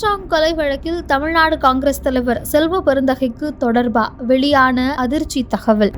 Armstrong கொலை வழக்கில் தமிழ்நாடு காங்கிரஸ் தலைவர் செல்வ பெருந்தகைக்கு தொடர்பா? வெளியான அதிர்ச்சி தகவல்.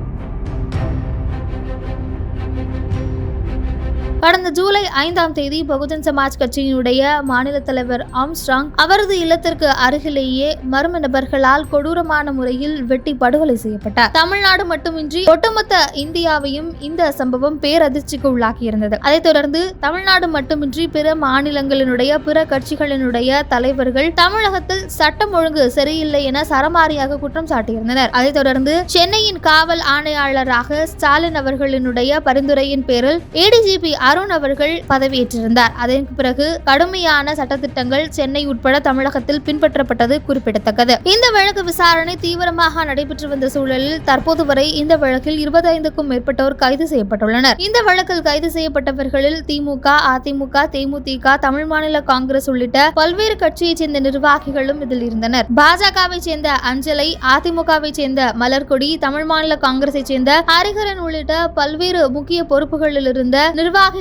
கடந்த ஜூலை ஐந்தாம் தேதி பகுஜன் சமாஜ் கட்சியினுடைய மாநில தலைவர் ஆம்ஸ்ட்ராங் அவரது இல்லத்திற்கு அருகிலேயே மர்ம நபர்களால் கொடூரமான முறையில் வெட்டி படுகொலை செய்யப்பட்டார். தமிழ்நாடு மட்டுமின்றி ஒட்டுமொத்த இந்தியாவையும் இந்த சம்பவம் பேரதிர்ச்சிக்கு உள்ளாக்கியிருந்தது. அதைத் தொடர்ந்து தமிழ்நாடு மட்டுமின்றி பிற மாநிலங்களினுடைய பிற கட்சிகளினுடைய தலைவர்கள் தமிழகத்தில் சட்டம் ஒழுங்கு சரியில்லை என சரமாரியாக குற்றம் சாட்டியிருந்தனர். அதைத் தொடர்ந்து சென்னையின் காவல் ஆணையாளராக ஸ்டாலின் அவர்களினுடைய பரிந்துரையின் பேரில் ஏடிஜிபி அருண் அவர்கள் பதவியேற்றிருந்தார். அதற்கு பிறகு கடுமையான சட்டத்திட்டங்கள் சென்னை உட்பட தமிழகத்தில் பின்பற்றப்பட்டது குறிப்பிடத்தக்கது. இந்த வழக்கு விசாரணை தீவிரமாக நடைபெற்று வந்த சூழலில் தற்போது வரை இந்த வழக்கில் இருபத்தைந்துக்கும் மேற்பட்டோர் கைது செய்யப்பட்டுள்ளனர். இந்த வழக்கில் கைது செய்யப்பட்டவர்களில் திமுக அதிமுக தேமுதிக தமிழ் மாநில காங்கிரஸ் உள்ளிட்ட பல்வேறு கட்சியைச் சேர்ந்த நிர்வாகிகளும் இதில் இருந்தனர். பாஜகவை சேர்ந்த அஞ்சலை அதிமுகவை சேர்ந்த மலர்கொடி தமிழ் மாநில காங்கிரஸை சேர்ந்த ஹரிகரன் உள்ளிட்ட பல்வேறு முக்கிய பொறுப்புகளில் இருந்த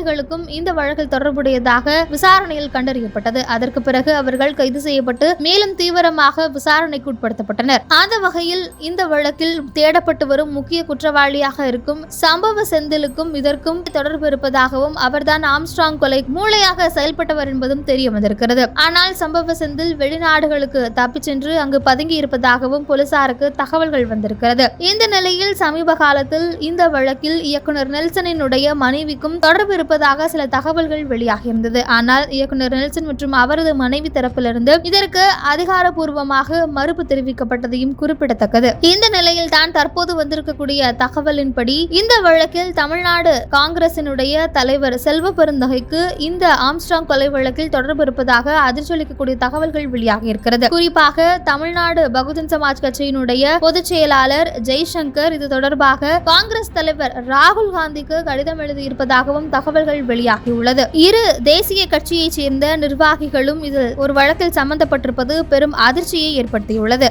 நிர்வாகிகளுக்கும் இந்த வழக்கில் தொடர்புடையதாக விசாரணையில் கண்டறியப்பட்டது. அதற்கு பிறகு அவர்கள் கைது செய்யப்பட்டு மேலும் தீவிரமாக விசாரணைக்கு உட்படுத்தப்பட்டனர். அந்த வகையில் இந்த வழக்கில் தேடப்பட்டு வரும் முக்கிய குற்றவாளியாக இருக்கும் சம்பவ செந்திலுக்கும் இதற்கும் தொடர்பு இருப்பதாகவும் அவர்தான் ஆம்ஸ்ட்ராங் கொலை மூளையாக செயல்பட்டவர் என்பதும் தெரிய வந்திருக்கிறது. ஆனால் சம்பவ செந்தில் வெளிநாடுகளுக்கு தப்பிச் சென்று அங்கு பதுங்கி இருப்பதாகவும் போலீசாருக்கு தகவல்கள் வந்திருக்கிறது. இந்த நிலையில் சமீப காலத்தில் இந்த வழக்கில் இயக்குனர் நெல்சனினுடைய மனைவிக்கும் தொடர்பு இருப்பதாக சில தகவல்கள் வெளியாகியிருந்தது. ஆனால் இயக்குனர் நெல்சன் மற்றும் அவரது மனைவி தரப்பிலிருந்து இதற்கு அதிகாரப்பூர்வமாக மறுப்பு தெரிவிக்கப்பட்டதையும் குறிப்பிடத்தக்கது. இந்த நிலையில் தான் தற்போது வந்திருக்கக்கூடிய தகவலின்படி இந்த வழக்கில் தமிழ்நாடு காங்கிரசினுடைய தலைவர் செல்வ பெருந்தகைக்கு இந்த ஆம்ஸ்டாங் கொலை வழக்கில் தொடர்பு இருப்பதாக அதிர்ச்சியளிக்கக்கூடிய தகவல்கள் வெளியாகி இருக்கிறது குறிப்பாக தமிழ்நாடு பகுஜன் சமாஜ் கட்சியினுடைய பொதுச் செயலாளர் ஜெய்சங்கர் இது தொடர்பாக காங்கிரஸ் தலைவர் ராகுல் காந்திக்கு கடிதம் எழுதியிருப்பதாகவும் தகவல் தகவல்கள் வெளியாகியுள்ளது. இரு தேசிய கட்சியைச் சேர்ந்த நிர்வாகிகளும் இதில் ஒரு வழக்கில் சம்பந்தப்பட்டிருப்பது பெரும் அதிர்ச்சியை ஏற்படுத்தியுள்ளது.